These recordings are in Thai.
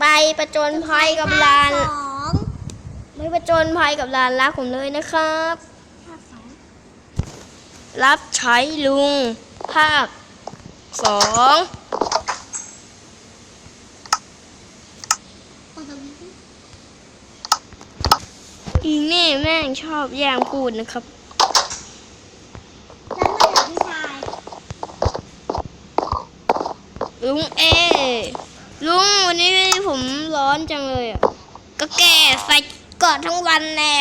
ไปประจนภัยกับลานสองไม่ประจนภัยกับลานรักผมเลยนะครับ ภาคสองรับใช้ลุง ภาคสองตอนนี้อีนี่แม่งชอบแย่งพูดนะครับ แล้วมาจากพี่ชายลุงเอ ลุงวันนี้ผมร้อนจังเลยอะ ก็แก่ใส่กอดทั้งวันแน่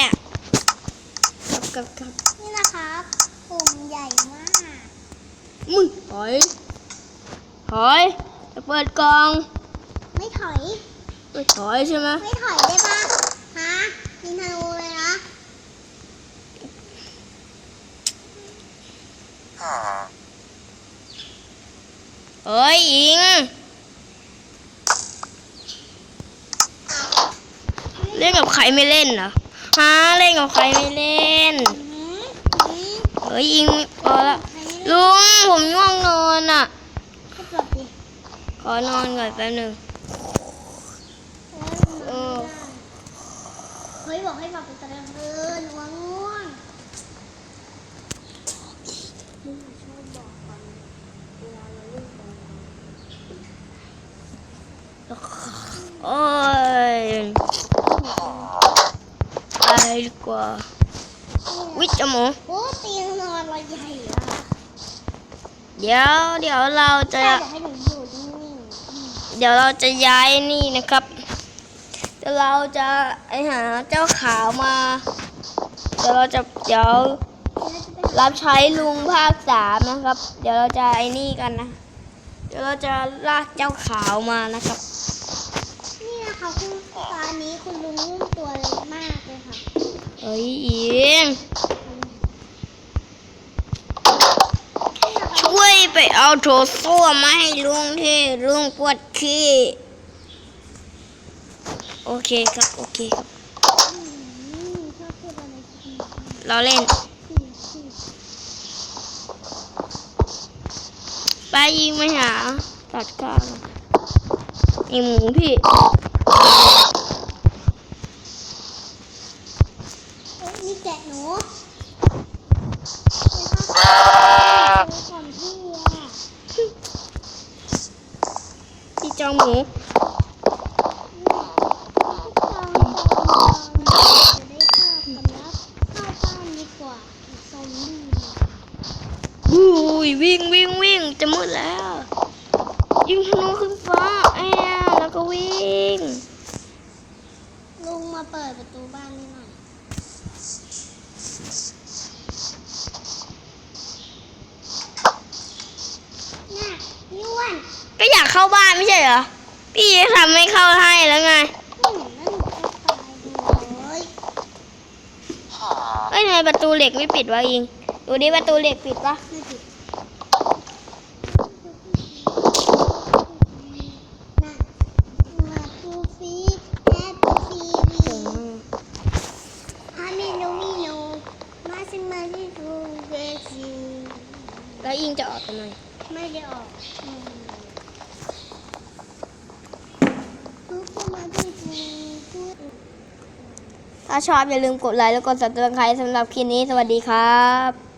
ครับครับครับนี่นะครับกลุ่มใหญ่มากมึงถอย ถอยจะเปิดกล่อง ไม่ถอย ไม่ถอยใช่ไหมไม่ถอยได้ปะฮะยิงธนูเลยนะเอ้ยอิง ล่นกับใครไม่เล่นเหรอฮะเล่นกับใครไม่เล่นเอ้ยอิงพอละลุงผมง่วงนอนอะก็ปลดดิขอนอนก่อนแป๊บหนึ่งเออเฮ้ยบอกให้บอกไปตอนกลางคืนว่าง่วงชอบบอกก่อนเวลาเราเล่นกันโอ้ยไป ดีกว่าวิจมูโอ้เตียงนอนเราใหญ่อะเดี๋ยวเดี๋ยวเราจะเดี๋ยวเราจะย้ายนี่นะครับเดี๋ยวเราจะไอหาเจ้าขาวมา เดี๋ยวเราจะเดี๋ยวรับใช้ลุงภาคสามนะครับ เดี๋ยวเราจะไอ้นี่กันนะ เดี๋ยวเราจะลากเจ้าขาวมานะครับ นี่นะคะคุณตอนนี้คุณลุงนุ่มตัวเล็กมากเลย ฮ้ยอิงช่วยไปเอาโถส้วมมาให้ลุงที่ลุงปวดขี้โอเคครับ โอเคครับ เราเล่นขี้ขี้ไปยิงไม่หาตัดกลางไอหมูพี่ ที่แกะหนูเอ้ยข้าวสารหนูก่อนพี่อะพี่จองหมูอุ้ยวิ่งวิ่งวิ่งจะมืดแล้ว ยิงธนูขึ้นฟ้าแอร์แล้วก็วิ่ง ลุงมาเปิดประตูบ้านนี่หน่อย น่ะนี่อ้วนก็อยากเข้าบ้านไม่ใช่เหรอ พี่ทำไม่เข้าให้แล้วไงอืมนั่นหนูก็ตายเลยเอ้ยทำไมประตูเหล็กไม่ปิดวะอิง ดูดิประตูเหล็กปิดปะไม่ผิดน่ะมาดูฟีแอดซีรีฮามิโนมิโนมาซิมาซิดูเวซี แล้วอิงจะออกทำไมไม่ได้ออกถ้าชอบอย่าลืมกดไลค์แล้วกด subscribe สำหรับคลิปนี้สวัสดีครับ